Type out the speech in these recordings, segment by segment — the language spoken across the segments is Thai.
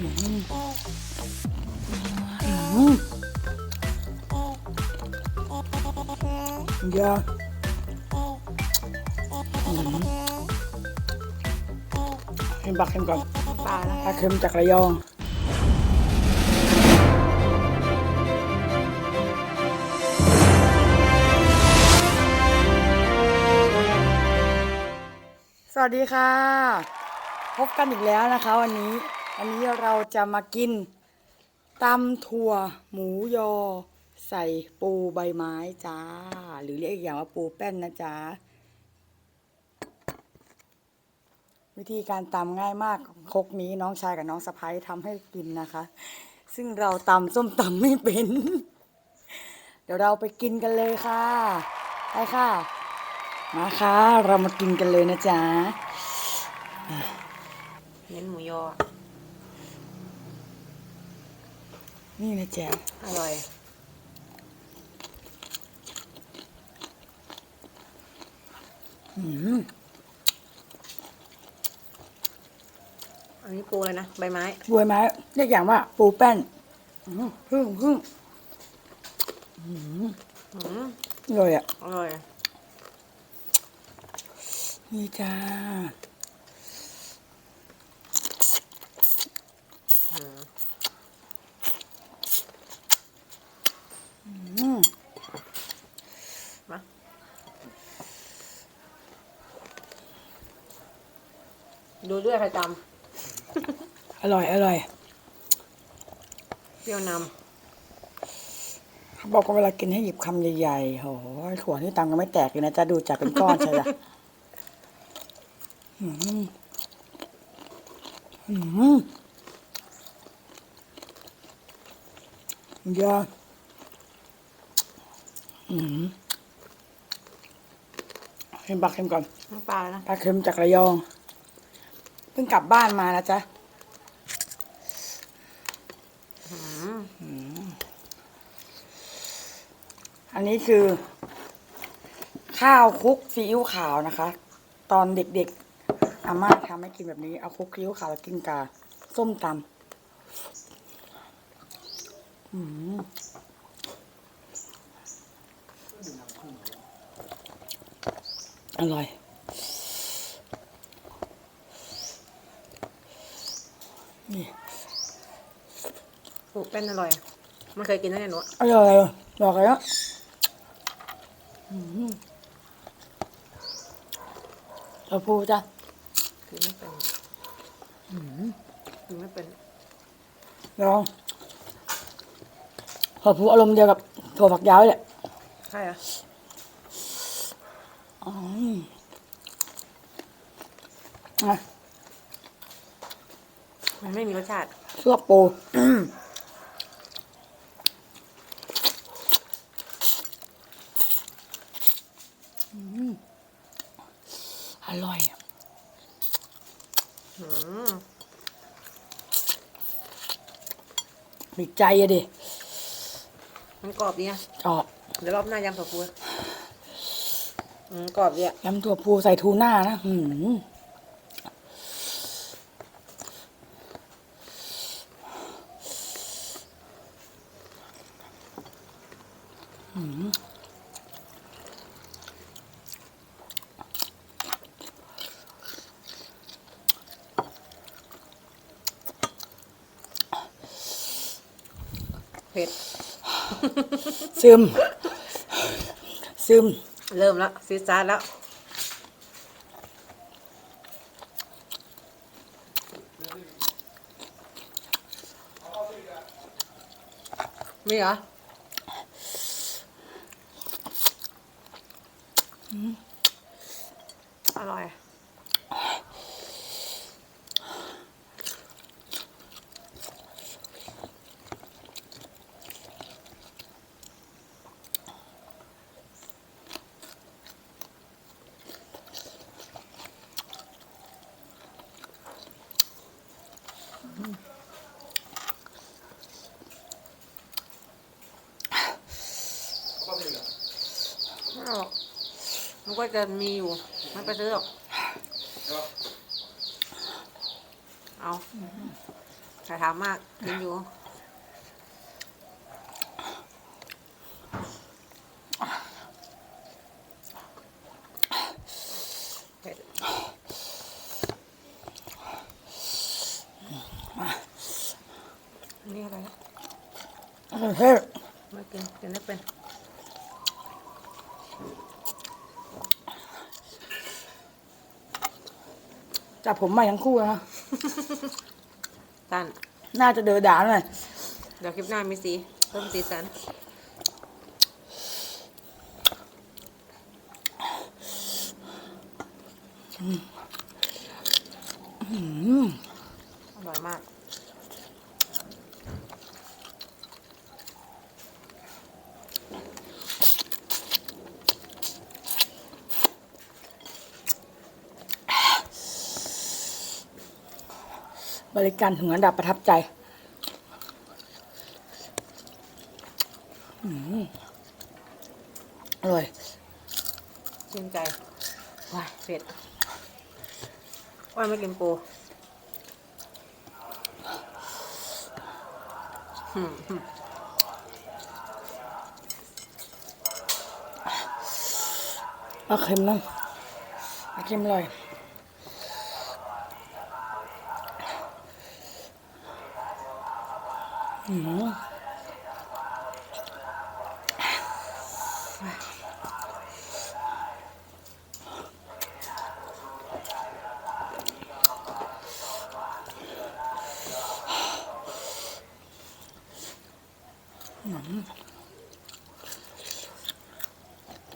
อืมอืมเยอะอืมเค็มปากเค็มก่อนปลาแล้วปลาเค็มจากระยองสวัสดีค่ะ พบกันอีกแล้วนะคะวันนี้ วันนี้เราจะมากินตำถั่วหมูยอ ใส่ปูใบไม้จ้า หรือเรียกอีกอย่างว่าปูแป้นนะจ๊ะวิธีการตำง่ายมากคกนี้น้องชายกับน้องสะพ้ายทำให้กินนะคะ ซึ่งเราตำส้มตำไม่เป็น เดี๋ยวเราไปกินกันเลยค่ะไปค่ะ มาค่ะ เรามากินกันเลยนะจ๊ะเน้นหมูยอ นี่นะจ๊ะอร่อยอืมอันนี้ปูเลยนะ ใบไม้ บวยไม้เรียกอย่างว่า ปูแป้นอืมพึ่งพึ่งอืมอร่อยอะ อร่อย นี่จ้า อืม อืม มา ดูด้วยใครตอร่อย อร่อยำเปรี้ยวนเขาบอกว่าเวลากินให้หยิบคำใหญ่ๆโหถั่วนี่ตังก็ไม่แตกเลยนะจ๊ะดูจากเป็นก้อนใช่ไหมอืมอืมเยอะอืมเค็มปากเค็มก่อนำน้ำปลาแล้วนะปลาเค็มจากระยอง เพิ่งกลับบ้านมานะจ๊ะอืมอันนี้คือ ข้าวคลุกซีอิ๊วขาวนะคะ ตอนเด็กๆอาม่าทำให้กินแบบนี้ เอาคลุกซีอิ๊วขาวแล้วกินกาส้มตำอืม อร่อย นี่ปูเป็นอร่อย มันเคยกินตั้งแต่หนูอร่อยบอกเลยนะอืมเราพูดจ้ะคือไม่เป็นคือไม่เป็นลองพอพูอารมณ์เดียวกับถั่วฝักยาวเลยใช่เหรอ อืมอะมันไม่มีรสชาติลวกปูอืมอืมอร่อยอืมมีใจอะดิ มันกรอบดีนะออกเดี๋ยวรอบหน้ายำถั่วพู อืมกรอบดีอะยำถั่วปูใส่ทูน่านะหืมหืมเผ็ดซึม ซึม เริ่มแล้วซีซาร์แล้ว มีเหรออร่อย ไม่เอาหรอกมัน ก็จะมีอยู่ไม่ไปซื้อหรอกเอาถ่ายถามมากกินอยู่เผ็ดอันนี้อะไรนะเฮ้ยไม่กินกินไม่เป็น จับผมใหม่ทั้งคู่นะ ตันน่าจะเดือด่าหน่อยเดี๋ยวคลิปหน้ามีสีเพิ่มสีสัน อร่อยมาก บริการถึงอันดับประทับใจอืมอร่อยชื่นใจว้ายเผ็ดอ้อยไม่กินปูหืมหืมเอาเค็มนะเอาเค็มอร่อย อืม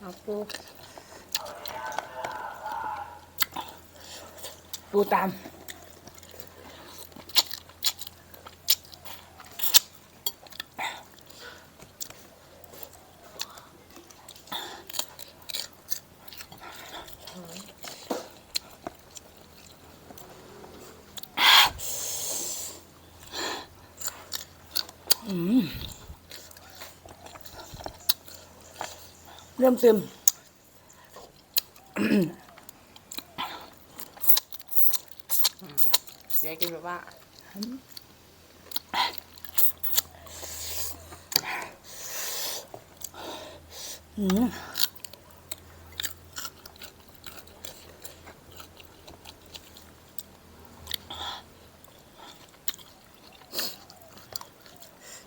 เอาปู เริ่มซึมเดี๋ยวกินแบบว่าอืม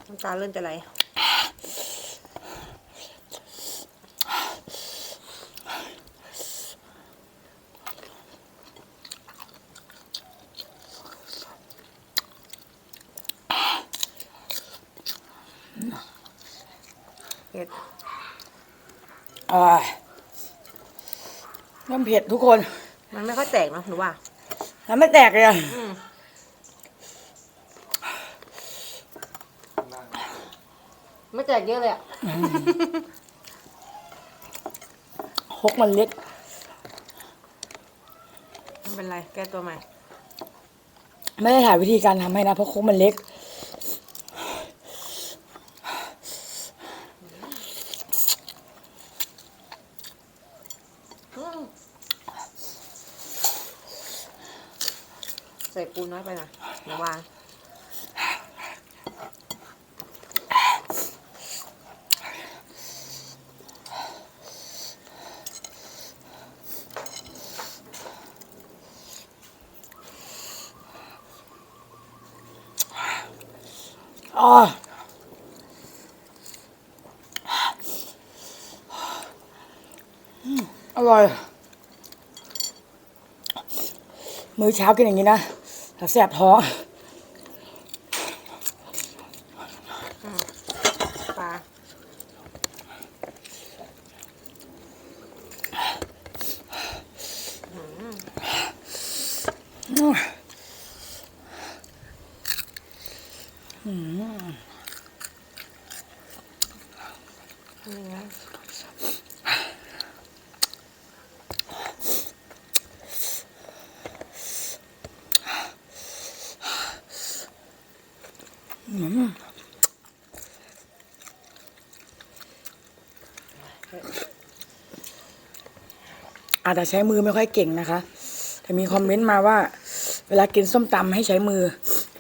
น้ำตาเริ่มจะไหล เผ็ด อ่าเริ่มเผ็ดทุกคน มันไม่ค่อยแตกเนอะหนูว่าแล้วไม่แตกเลยอะอืมไม่แตกเยอะเลยอะฮกมันเล็กไม่เป็นไร แก้ตัวใหม่ ไม่ได้ถ่ายวิธีการทำให้นะ เพราะฮกมันเล็ก ใส่ปู น้อยไปหน่อยเดี๋ยววางอ๋ออืมอร่อย มื้อเช้ากินอย่างนี้นะ แล้วแสบท้อง ปลา นี่ไง อาจจะใช้มือไม่ค่อยเก่งนะคะ แต่มีคอมเมนต์มาว่า เวลากินส้มตำให้ใช้มือ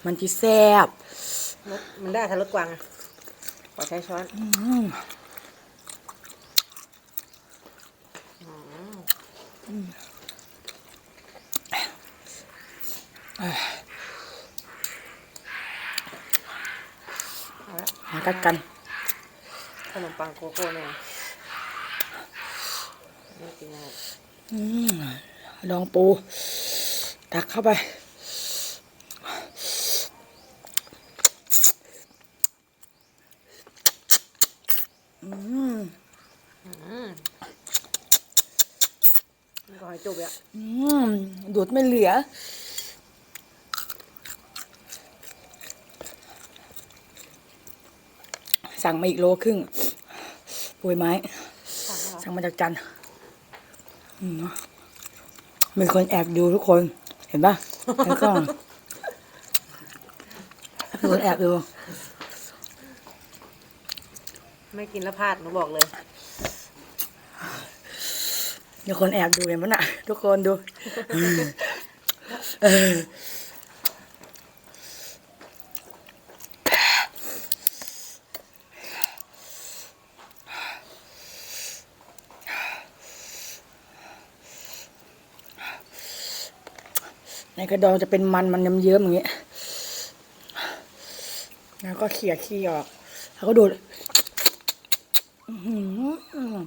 มันที่แซ่บรสมันได้ถ้ารสกวางอะขอใช้ช้อนอืมเอาละมากัดกัน ขนมปังโกโก้เนี่ยนี่กินอะไร อืมลองปู ตักเข้าไป อืมอืมนี่ก็ให้จุบอะอืมดูดไม่เหลือสั่งมาอีกโลครึ่งปุยไม้ สั่งแล้วเหรอสั่งมาจากจันทร์อื มมีคนแอบดูทุกคน เห็นปะในกล้องมีคนแอบดู ไม่กินแล้วพลาดหนูบอกเลยมีคนแอบดูเห็นปะน่ะ ทุกคนดู ในกระดองจะเป็นมันมันเยิ้มๆอย่างเงี้ยแล้วก็เขี่ยขี้ออก แล้วก็ดูดอื้อหือ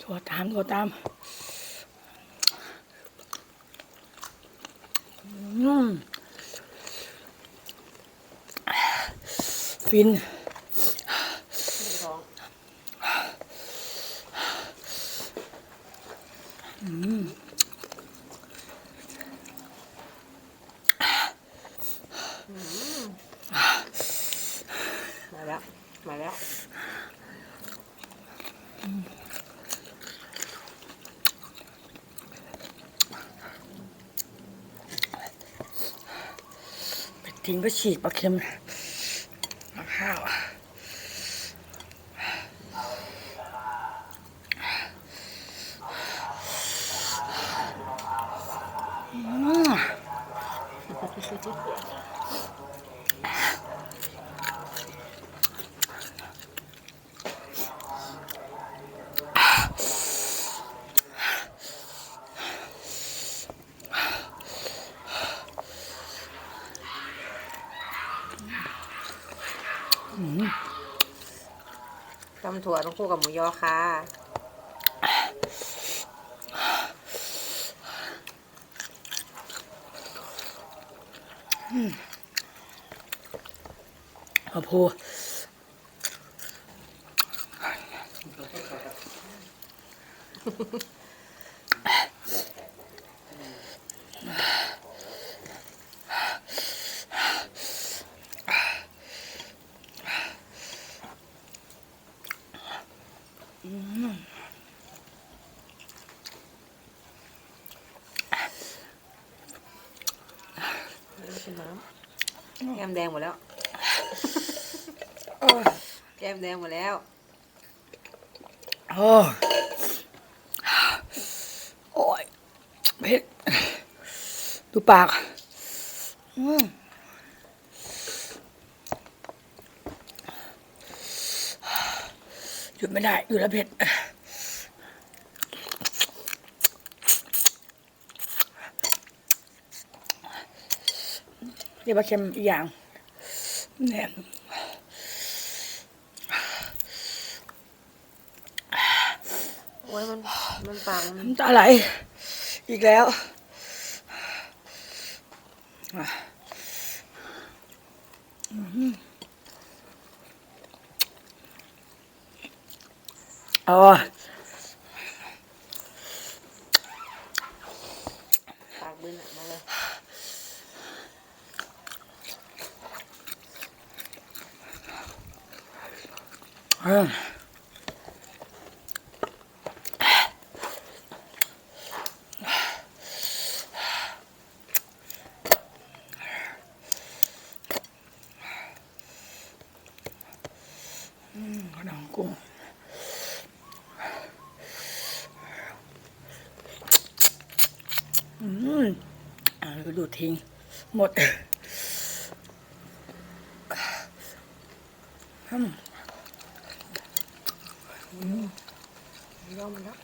ถั่วตามถั่วตามฟินองมาแล้ว มาแล้ว ไป ทิ้งก็ฉีกปลาเค็มมะข้าวอืมำถั่วต้องคู่กับหมูยอค่ะข้าวโพดชิมน้ำแก้มแดงหมดแล้ว โอ้ย แก้ มแดงหมดแล้ว โอ้โอ้ยเผ็ดดูปากอืมหยุดไม่ได้หยุดแล้วเผ็ดเรียกว่าเค็มอีกอย่างเนี่ย อ้ยมันมันปากมันน้ำตาไหล อีกแล้วอะอื้อหือเอ๋อปากบึ้นอะมาเลยเอออืมขนม กุ้งอืมอ่าแล้วก็ดูดทิ้ง หมดอืมย่อมแล้ว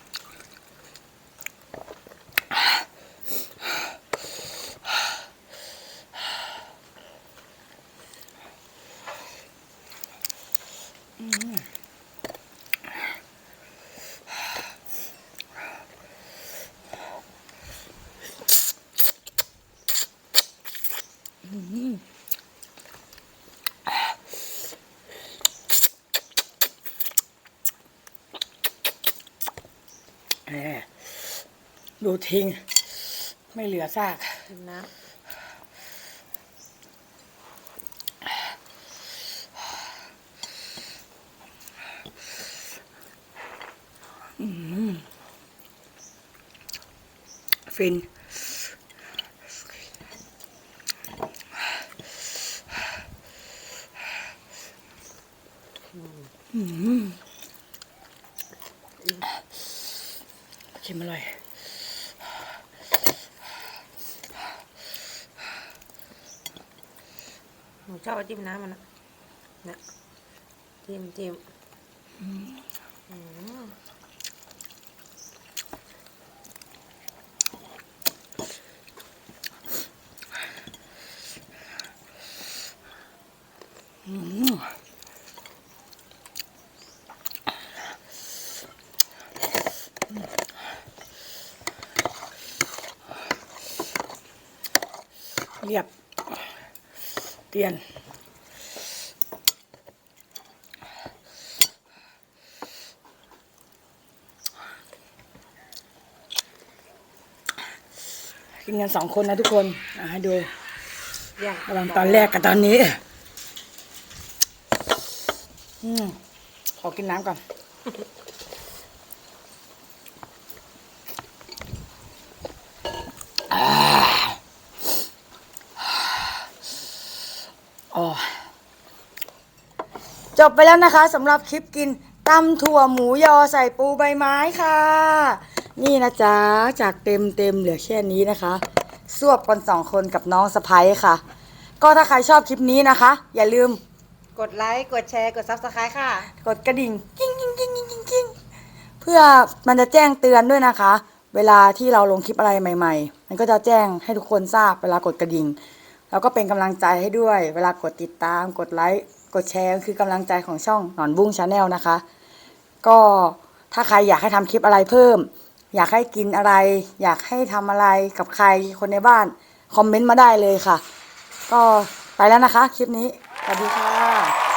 แหม ดูทิ้ง ไม่เหลือซากกินน้ฟิน ชิมอร่อยำหนูชอบเอา จิ้มน้ำมันนะเนี่ยจิ้มจิ้มอืมเรียบเตียน กินกันสองคนนะทุกคนอะให้ดูย่างระหว่างตอนแรกกับตอนนี้ อืมขอกินน้ำก่อนอ๋อจบไปแล้วนะคะสำหรับคลิปกินตำถั่วหมูยอใส่ปูใบไม้ค่ะ นี่นะจ๊ะ จากเต็มเต็มเหลือแค่นี้นะคะ สวบกันสองคนกับน้องสะพ้ยค่ะ ก็ถ้าใครชอบคลิปนี้นะคะ อย่าลืมกดไลค์ กดแชร์ กดซับสไครต์ค่ะ กดกระดิ่งกิ้งกิ้งกิ้งกิ้งกิ้งกิ้งเพื่อมันจะแจ้งเตือนด้วยนะคะ เวลาที่เราลงคลิปอะไรใหม่ ๆ มันก็จะแจ้งให้ทุกคนทราบเวลากดกระดิ่ง แล้วก็เป็นกำลังใจให้ด้วย เวลากดติดตาม กดไลค์ กดแชร์คือกำลังใจของช่องหนอนบุ้งชาแนลนะคะ ก็ถ้าใครอยากให้ทำคลิปอะไรเพิ่ม อยากให้กินอะไร อยากให้ทำอะไรกับใครคนในบ้าน คอมเมนต์มาได้เลยค่ะ ก็ไปแล้วนะคะ คลิปนี้ สวัสดีค่ะ